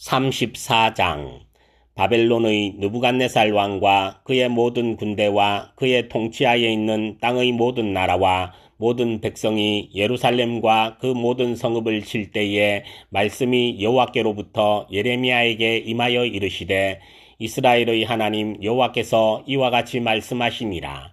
34장. 바벨론의 느부갓네살 왕과 그의 모든 군대와 그의 통치하에 있는 땅의 모든 나라와 모든 백성이 예루살렘과 그 모든 성읍을 칠 때에 말씀이 여호와께로부터 예레미야에게 임하여 이르시되 이스라엘의 하나님 여호와께서 이와 같이 말씀하시니라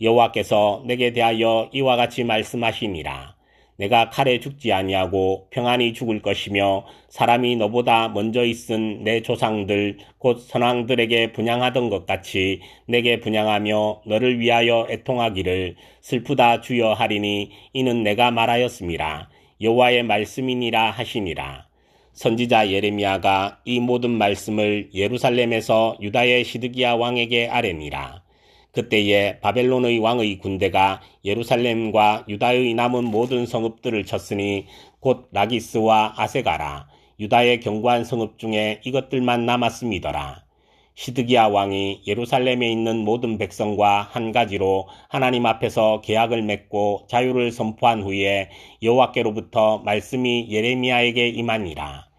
여호와께서 내게 대하여 이와 같이 말씀하시니라. 내가 칼에 죽지 아니하고 평안히 죽을 것이며 사람이 너보다 먼저 있은 내 조상들 곧 선왕들에게 분양하던 것 같이 내게 분양하며 너를 위하여 애통하기를 슬프다 주여 하리니 이는 내가 말하였습니다. 여호와의 말씀이니라 하시니라. 선지자 예레미야가 이 모든 말씀을 예루살렘에서 유다의 시드기야 왕에게 아뢰니라. 그때에 바벨론의 왕의 군대가 예루살렘과 유다의 남은 모든 성읍들을 쳤으니 곧 라기스와 아세가라 유다의 견고한 성읍 중에 이것들만 남았음이더라. 시드기야 왕이 예루살렘에 있는 모든 백성과 한 가지로 하나님 앞에서 계약을 맺고 자유를 선포한 후에 여호와께로부터 말씀이 예레미야에게 임하니라.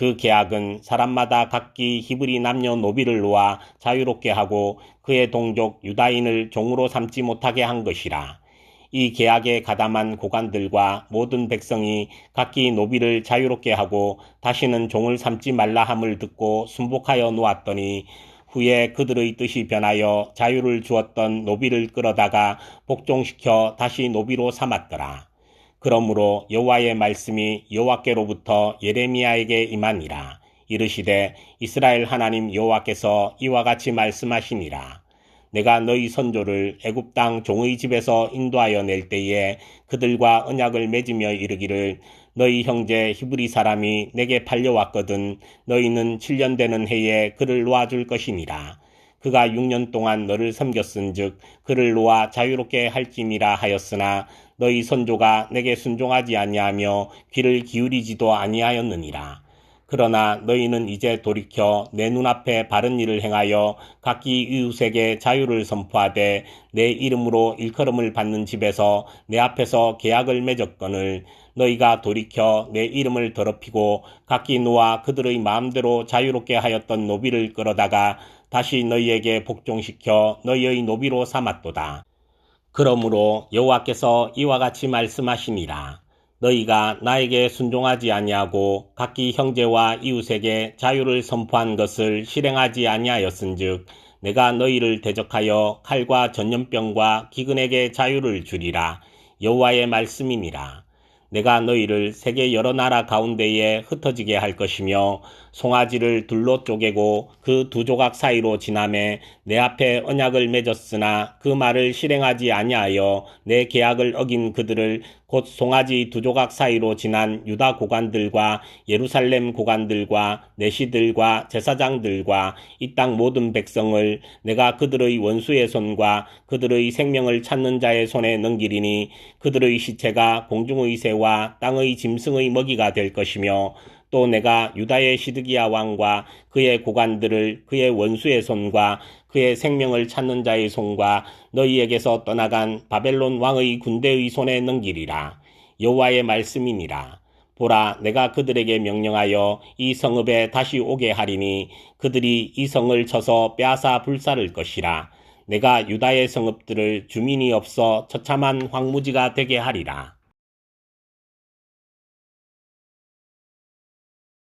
그 계약은 사람마다 각기 히브리 남녀 노비를 놓아 자유롭게 하고 그의 동족 유다인을 종으로 삼지 못하게 한 것이라. 이 계약에 가담한 고관들과 모든 백성이 각기 노비를 자유롭게 하고 다시는 종을 삼지 말라 함을 듣고 순복하여 놓았더니 후에 그들의 뜻이 변하여 자유를 주었던 노비를 끌어다가 복종시켜 다시 노비로 삼았더라. 그러므로 여호와의 말씀이 여호와께로부터 예레미야에게 임하니라. 이르시되 이스라엘 하나님 여호와께서 이와 같이 말씀하시니라. 내가 너희 선조를 애굽 땅 종의 집에서 인도하여 낼 때에 그들과 언약을 맺으며 이르기를 너희 형제 히브리 사람이 내게 팔려왔거든 너희는 7년 되는 해에 그를 놓아줄 것이니라. 그가 6년 동안 너를 섬겼은즉 그를 놓아 자유롭게 할지니라 하였으나 너희 선조가 내게 순종하지 아니하며 귀를 기울이지도 아니하였느니라. 그러나 너희는 이제 돌이켜 내 눈앞에 바른 일을 행하여 각기 이웃에게 자유를 선포하되 내 이름으로 일컬음을 받는 집에서 내 앞에서 계약을 맺었거늘 너희가 돌이켜 내 이름을 더럽히고 각기 놓아 그들의 마음대로 자유롭게 하였던 노비를 끌어다가 다시 너희에게 복종시켜 너희의 노비로 삼았도다. 그러므로 여호와께서 이와 같이 말씀하시니라. 너희가 나에게 순종하지 아니하고 각기 형제와 이웃에게 자유를 선포한 것을 실행하지 아니하였은즉 내가 너희를 대적하여 칼과 전염병과 기근에게 자유를 주리라 여호와의 말씀이니라. 내가 너희를 세계 여러 나라 가운데에 흩어지게 할 것이며 송아지를 둘로 쪼개고 그 두 조각 사이로 지남에 내 앞에 언약을 맺었으나 그 말을 실행하지 아니하여 내 계약을 어긴 그들을 곧 송아지 두 조각 사이로 지난 유다 고관들과 예루살렘 고관들과 내시들과 제사장들과 이 땅 모든 백성을 내가 그들의 원수의 손과 그들의 생명을 찾는 자의 손에 넘기리니 그들의 시체가 공중의 새와 땅의 짐승의 먹이가 될 것이며 또 내가 유다의 시드기야 왕과 그의 고관들을 그의 원수의 손과 그의 생명을 찾는 자의 손과 너희에게서 떠나간 바벨론 왕의 군대의 손에 넘기리라. 여호와의 말씀이니라. 보라, 내가 그들에게 명령하여 이 성읍에 다시 오게 하리니 그들이 이 성을 쳐서 빼앗아 불사를 것이라. 내가 유다의 성읍들을 주민이 없어 처참한 황무지가 되게 하리라.